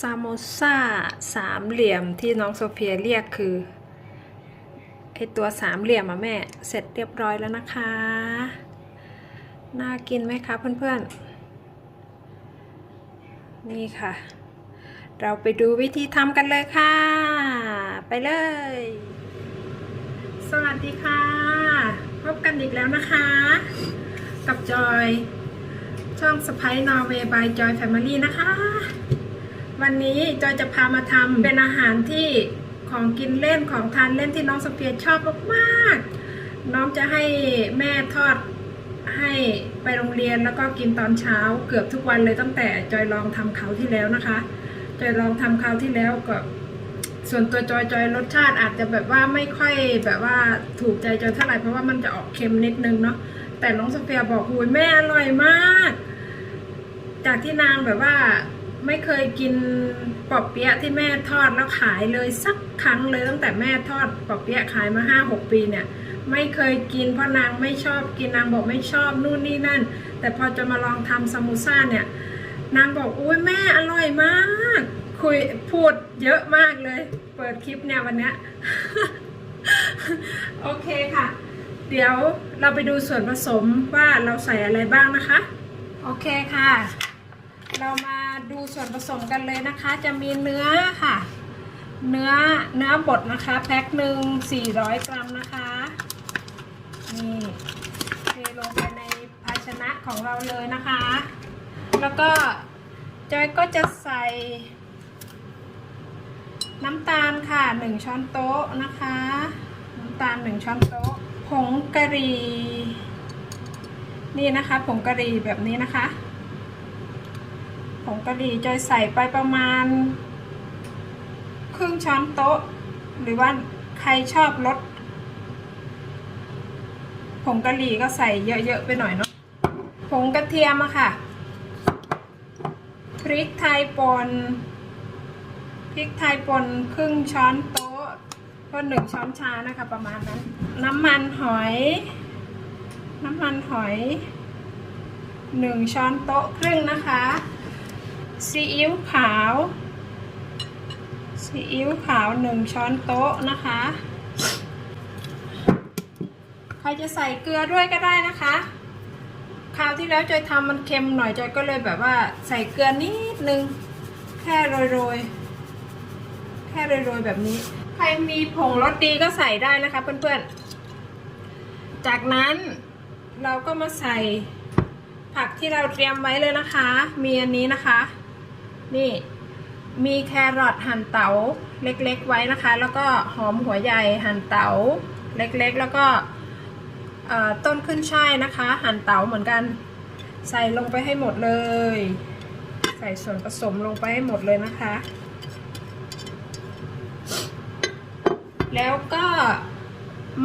ซามโมซาสามเหลี่ยมที่น้องโซเฟียเรียกคือไอตัวสามเหลี่ยมอะแม่ เสร็จเรียบร้อยแล้วนะคะ น่ากินไหมคะเพื่อนๆ นี่ค่ะ เราไปดูวิธีทำกันเลยค่ะ ไปเลย สวัสดีค่ะ พบกันอีกแล้วนะคะ กับจอย ช่องสไปนอร์เวย์บายจอยแฟมิลี่นะคะ วันนี้จอยจะพามาทำเป็นอาหารที่ของกินเล่นของทานเล่นที่น้องสเฟียชอบมากๆ น้องจะให้แม่ทอดให้ไปโรงเรียนแล้วก็กินตอนเช้าเกือบทุกวันเลยตั้งแต่จอยลองทำเขาที่แล้วนะคะ จอยลองทำเขาที่แล้วก็ส่วนตัวจอยจอยรสชาติอาจจะแบบว่าไม่ค่อยแบบว่าถูกใจจอยเท่าไหร่เพราะว่ามันจะออกเค็มนิดนึงเนาะแต่น้องโซเฟียบอกหูยแม่อร่อยมาก จากที่นางแบบว่า ไม่เคยกินปอบเปี๊ยะที่แม่ทอดแล้วขายเลยสักครั้งเลยตั้งแต่แม่ทอดปอบเปี๊ยะขายมาห้าหกปีเนี่ย ไม่เคยกินเพราะนางไม่ชอบกินนางบอกไม่ชอบนู่นนี่นั่น แต่พอจะมาลองทำซามูซ่าเนี่ยนางบอกอุ้ยแม่อร่อยมาก คุยพูดเยอะมากเลย เปิดคลิปเนี่ยวันเนี้ยโอเคค่ะ เดี๋ยวเราไปดูส่วนผสมว่าเราใส่อะไรบ้างนะคะ โอเคค่ะ เรามา ดูส่วนผสมกันเลยนะคะ จะมีเนื้อค่ะ เนื้อเนื้อบดนะคะแพ็คหนึ่ง400 กรัมนะคะนี่เทลงไปในภาชนะของเราเลยนะคะ แล้วก็จอยก็จะใส่ น้ำตาลค่ะ 1 ช้อนโต๊ะนะคะ น้ำตาล 1 ช้อนโต๊ะผงกะหรี่นี่นะคะผงกะหรี่แบบนี้นะคะ งกะหรี่จอยใส่ไปประมาณ ครึ่งช้อนโต๊ะ หรือว่าใครชอบรสผงกะหรี่ก็ใส่เยอะๆไปหน่อยเนาะผงกระเทียมอะค่ะพริกไทยป่นพริกไทยป่นครึ่งช้อนโต๊ะก็หนึ่งช้อนชานะคะ ประมาณนั้น น้ำมันหอย น้ำมันหอยหนึ่งช้อนโต๊ะครึ่งนะคะ ซีอิ๊วขาวซีอิ๊วขาวหนึ่งช้อนโต๊ะนะคะ ใครจะใส่เกลือด้วยก็ได้นะคะคราวที่แล้วจอยทำมันเค็มหน่อยจอยก็เลยแบบว่าใส่เกลือนิดนึง แค่โรยๆ แค่โรยๆแบบนี้ ใครมีผงรสดีก็ใส่ได้นะคะเพื่อนๆ จากนั้นเราก็มาใส่ผักที่เราเตรียมไว้เลยนะคะ มีอันนี้นะคะ นี่ มีแครอทหั่นเต๋าเล็กๆไว้นะคะ แล้วก็หอมหัวใหญ่หั่นเต๋าเล็กๆ แล้วก็ต้นขึ้นช่ายนะคะ หั่นเต๋าเหมือนกัน ใส่ลงไปให้หมดเลย ใส่ส่วนผสมลงไปให้หมดเลยนะคะ แล้วก็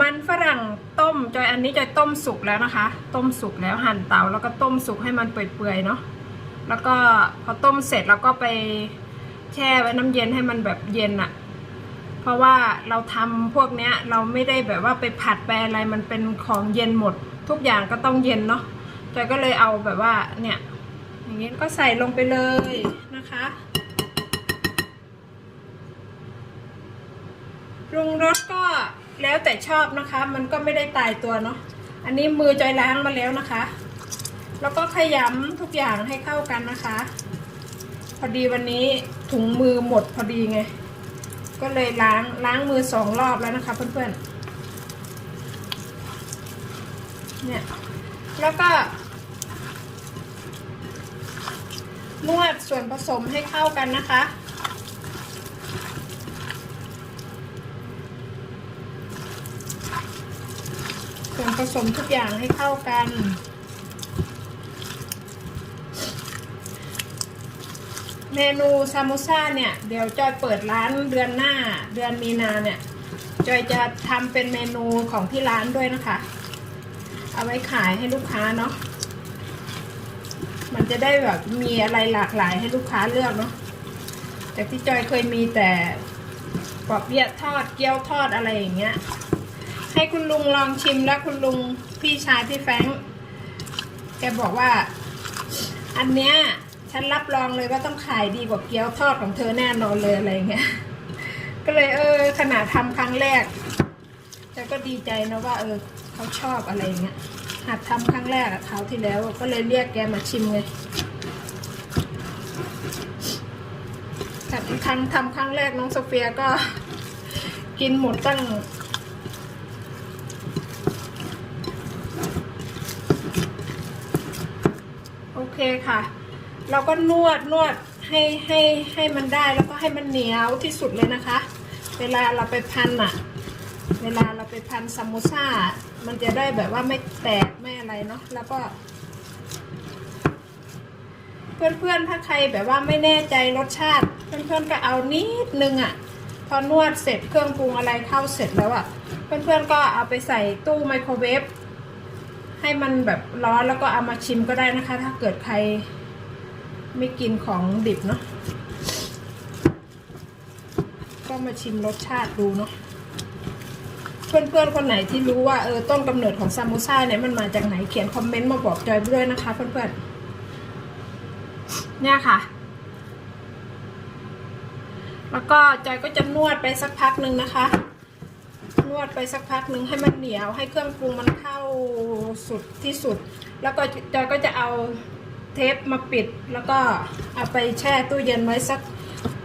มันฝรั่งต้มจอยอันนี้จอยต้มสุกแล้วนะคะ ต้มสุกแล้วหั่นเตาแล้วก็ต้มสุกให้มันเปื่อยๆเนาะ แล้วก็พอต้มเสร็จเราก็ไปแช่ไว้น้ำเย็นให้มันแบบเย็นอะเพราะว่าเราทำพวกเนี้ยเราไม่ได้แบบว่าไปผัดไปอะไรมันเป็นของเย็นหมด ทุกอย่างก็ต้องเย็นเนาะจอยก็เลยเอาแบบว่าเนี่ยอย่างนี้ก็ใส่ลงไปเลยนะคะปรุงรสก็แล้วแต่ชอบนะคะ มันก็ไม่ได้ตายตัวเนาะอันนี้มือจอยล้างมาแล้วนะคะ แล้วก็ขยำทุกอย่างให้เข้ากันนะคะ พอดีวันนี้ถุงมือหมดพอดีไง ก็เลยล้างล้างมือสองรอบแล้วนะคะ เพื่อนๆ เนี่ย แล้วก็นวดส่วนผสมให้เข้ากันนะคะ ส่วนผสมทุกอย่างให้เข้ากัน เมนูซามูซ่าเนี่ย เดี๋ยวจอยเปิดร้านเดือนหน้าเดือนมีนาเนี่ย จอยจะทำเป็นเมนูของที่ร้านด้วยนะคะ เอาไว้ขายให้ลูกค้าเนาะมันจะได้แบบมีอะไรหลากหลายให้ลูกค้าเลือกเนาะแต่ที่จอยเคยมีแต่ปอบเปี๊ยะทอดเกี๊ยวทอดอะไรอย่างเงี้ย ให้คุณลุงลองชิมแล้วคุณลุงพี่ชายพี่แฟงแกบอกว่า อันเนี้ย ฉันรับรองเลยว่าต้องขายดีกว่าเกี๊ยวทอดของเธอแน่นอนเลยอะไรเงี้ย ก็เลยเออขนาดทำครั้งแรกแต่ก็ดีใจนะว่าเออเขาชอบอะไรเงี้ยหัดทำครั้งแรกอะคราวที่แล้วก็เลยเรียกแกมาชิมเลยแต่ครั้งทำครั้งแรกน้องโซเฟียก็ กินหมดตั้งโอเคค่ะ เราก็นวดนวดให้ให้ให้มันได้แล้วก็ให้มันเหนียวที่สุดเลยนะคะ เวลาเราไปพันอะเวลาเราไปพันซามโมซ่า มันจะได้แบบว่าไม่แตกไม่อะไรเนาะแล้วก็ เพื่อนๆถ้าใครแบบว่าไม่แน่ใจรสชาติ เพื่อนๆก็เอานิดนึงอะ่ะพอนวดเสร็จเครื่องปรุงอะไรเข้าเสร็จแล้วอะ่ะเพื่อนๆก็เอาไปใส่ตู้ไมโครเวฟให้มันแบบร้อนแล้วก็เอามาชิมก็ได้นะคะ ถ้าเกิดใคร ไม่กินของดิบเนาะก็มาชิมรสชาติดูเนาะเพื่อนๆคนไหนที่รู้ว่าเออต้นกำเนิดของซามโมซ่าเนี่ยมันมาจากไหนเขียนคอมเมนต์มาบอกจอยด้วยนะคะเพื่อนๆเนี่ยค่ะ แล้วก็จอยก็จะนวดไปสักพักหนึ่งนะคะ นวดไปสักพักหนึ่งให้มันเหนียวให้เครื่องปรุงมันเข้าสุดที่สุด แล้วก็จอยก็จะเอา เทปมาปิดแล้วก็เอาไปแช่ตู้เย็นไว้สัก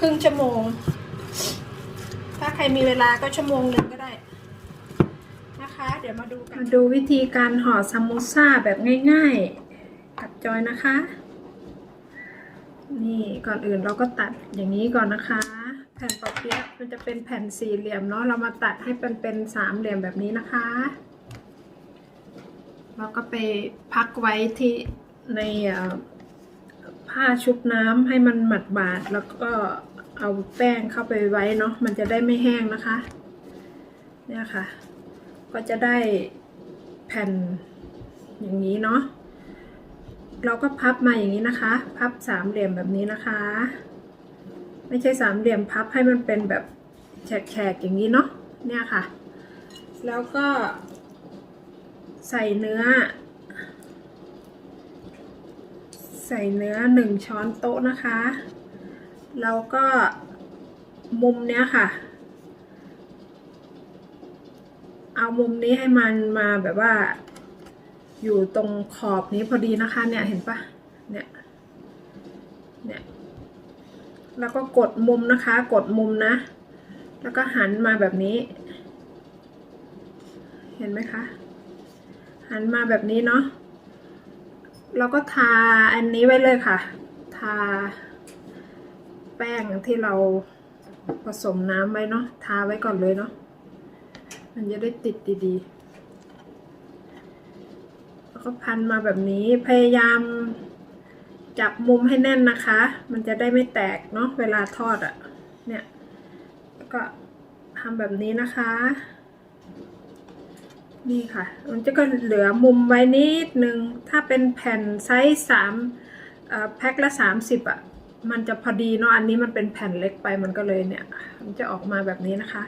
ครึ่งชั่วโมง ถ้าใครมีเวลาก็ชั่วโมงหนึ่งก็ได้นะคะ เดี๋ยวมาดูกันมาดูวิธีการห่อซามโมซ่าแบบง่าย ๆ กับจอยนะคะ นี่ก่อนอื่นเราก็ตัดอย่างนี้ก่อนนะคะ แผ่นปอเปี๊ยะมันจะเป็นแผ่นสี่เหลี่ยมเนาะเรามาตัดให้เป็นเป็นสามเหลี่ยมแบบนี้นะคะเราก็ไปพักไว้ที่ ในผ้าชุบน้ำให้มันหมัดบาดแล้วก็เอาแป้งเข้าไปไว้เนาะมันจะได้ไม่แห้งนะคะ เนี่ยค่ะ ก็จะได้แผ่นอย่างนี้เนาะเราก็พับมาอย่างนี้นะคะ พับสามเหลี่ยมแบบนี้นะคะ ไม่ใช่สามเหลี่ยมพับให้มันเป็นแบบแฉกๆอย่างนี้เนาะเนี่ยค่ะ แล้วก็ใส่เนื้อ ใส่เนื้อหนึ่งช้อนโต๊ะนะคะ แล้วก็มุมเนี้ยค่ะ เอามุมนี้ให้มันมาแบบว่า อยู่ตรงขอบนี้พอดีนะคะ เนี่ยเห็นปะเนี่ย เนี่ย แล้วก็กดมุมนะคะ กดมุมนะ แล้วก็หันมาแบบนี้ เห็นไหมคะ หันมาแบบนี้เนาะ เราก็ทาอันนี้ไว้เลยค่ะ ทา แป้งที่เราผสมน้ำไว้เนาะทาไว้ก่อนเลยเนาะมันจะได้ติดดีๆ แล้วก็พันมาแบบนี้พยายามจับมุมให้แน่นนะคะ มันจะได้ไม่แตกเนาะเวลาทอดอะ่ะ เนี่ย แล้วก็ทำแบบนี้นะคะ นี่ค่ะมันจะก็เหลือมุมไว้นิดนึง ถ้าเป็นแผ่นไซส์สามแพ็คละสามสิบอะ มันจะพอดีเนาะ อันนี้มันเป็นแผ่นเล็กไปมันก็เลยเนี่ย มันจะออกมาแบบนี้นะคะ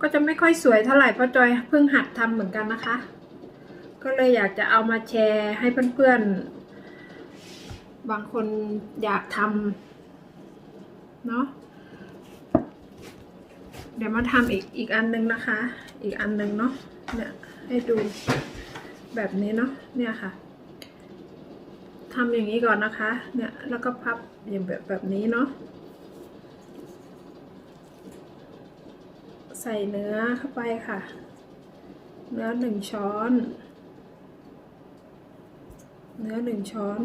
ก็จะไม่ค่อยสวยเท่าไหร่เพราะจอยเพิ่งหัดทำเหมือนกันนะคะ ก็เลยอยากจะเอามาแชร์ให้เพื่อนๆ บางคนอยากทำเนาะ เดี๋ยวมาทำอีกอีกอันนึงนะคะ อีกอันนึงเนาะเนี่ย ให้ดูแบบนี้เนาะเนี่ยค่ะทำอย่างนี้ก่อนนะคะ เนี่ยแล้วก็พับอย่างแบบแบบนี้เนาะใส่เนื้อเข้าไปค่ะ เนื้อหนึ่งช้อน เนื้อหนึ่งช้อน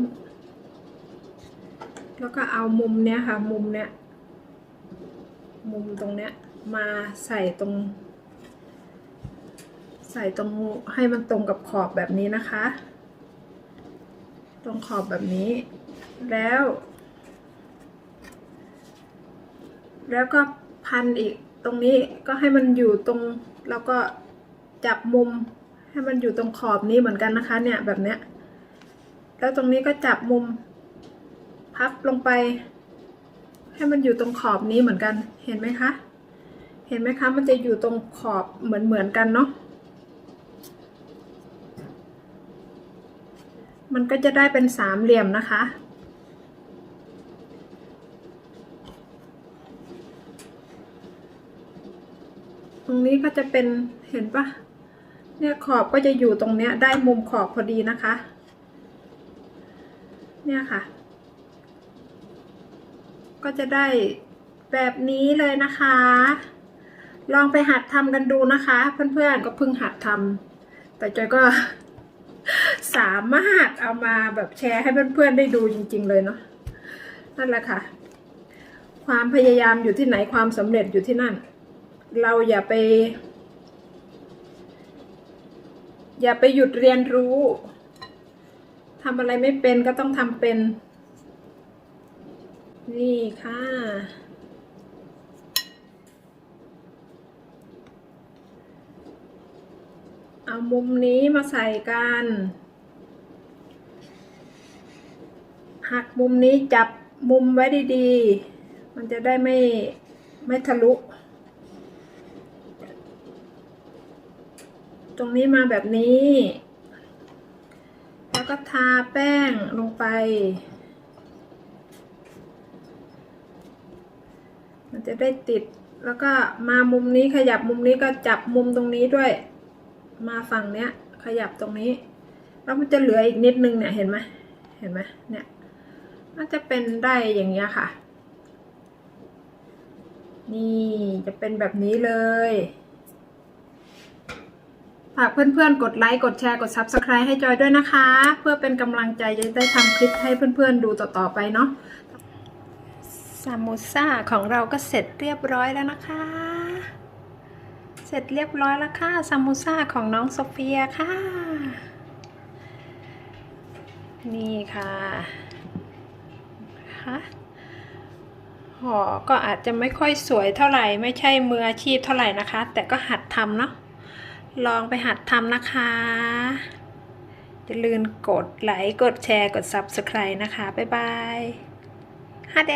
แล้วก็เอามุมเนี้ยค่ะ มุมเนี้ย มุมตรงเนี้ยมาใส่ตรง ใส่ตรงให้มันตรงกับขอบแบบนี้นะคะ ตรงขอบแบบนี้ แล้ว แล้วก็พันอีกตรงนี้ก็ให้มันอยู่ตรงแล้วก็จับมุมให้มันอยู่ตรงขอบนี้เหมือนกันนะคะ เนี่ยแบบเนี้ย แล้วตรงนี้ก็จับมุม พับลงไป ให้มันอยู่ตรงขอบนี้เหมือนกัน เห็นไหมคะ เห็นไหมคะ มันจะอยู่ตรงขอบเหมือนเหมือนกันเนาะ มันก็จะได้เป็นสามเหลี่ยมนะคะ ตรงนี้ก็จะเป็นเห็นปะเนี่ยขอบก็จะอยู่ตรงเนี้ยได้มุมขอบพอดีนะคะ เนี่ยค่ะ ก็จะได้แบบนี้เลยนะคะ ลองไปหัดทำกันดูนะคะ เพื่อนๆก็เพิ่งหัดทำแต่จอยก็ สามารถเอามาแบบแชร์ให้เพื่อนๆได้ดูจริง ๆ เลยเนาะนั่นแหละค่ะ ความพยายามอยู่ที่ไหนความสำเร็จอยู่ที่นั่น เราอย่าไป อย่าไปหยุดเรียนรู้ทำอะไรไม่เป็นก็ต้องทำเป็น นี่ค่ะเอามุมนี้มาใส่กัน หักมุมนี้จับมุมไว้ดีๆ มันจะได้ไม่ไม่ทะลุ ตรงนี้มาแบบนี้ แล้วก็ทาแป้งลงไป มันจะได้ติด แล้วก็มามุมนี้ขยับมุมนี้ก็จับมุมตรงนี้ด้วย มาฝั่งเนี้ย ขยับตรงนี้ แล้วมันจะเหลืออีกนิดนึงเนี่ย เห็นไหมเห็นไหมเนี่ย น่าจะเป็นได้อย่างเงี้ยค่ะ นี่จะเป็นแบบนี้เลยฝากเพื่อนๆ กดไลค์ กดแชร์ กด Subscribe ให้จอยด้วยนะคะ เพื่อเป็นกำลังใจจะได้ทำคลิปให้เพื่อนๆ ดูต่อๆไปเนาะซามูซ่าของเราก็เสร็จเรียบร้อยแล้วนะคะ เสร็จเรียบร้อยแล้วค่ะซามูซ่าของน้องโซเฟียค่ะ นี่ค่ะะคะห่อก็อาจจะไม่ค่อยสวยเท่าไหร่ ไม่ใช่มืออาชีพเท่าไหร่นะคะ แต่ก็หัดทำเนาะลองไปหัดทำนะคะอย่าลืมกดไลค์กดแชร์กด Subscribe นะคะ บ๊ายบายฮาเด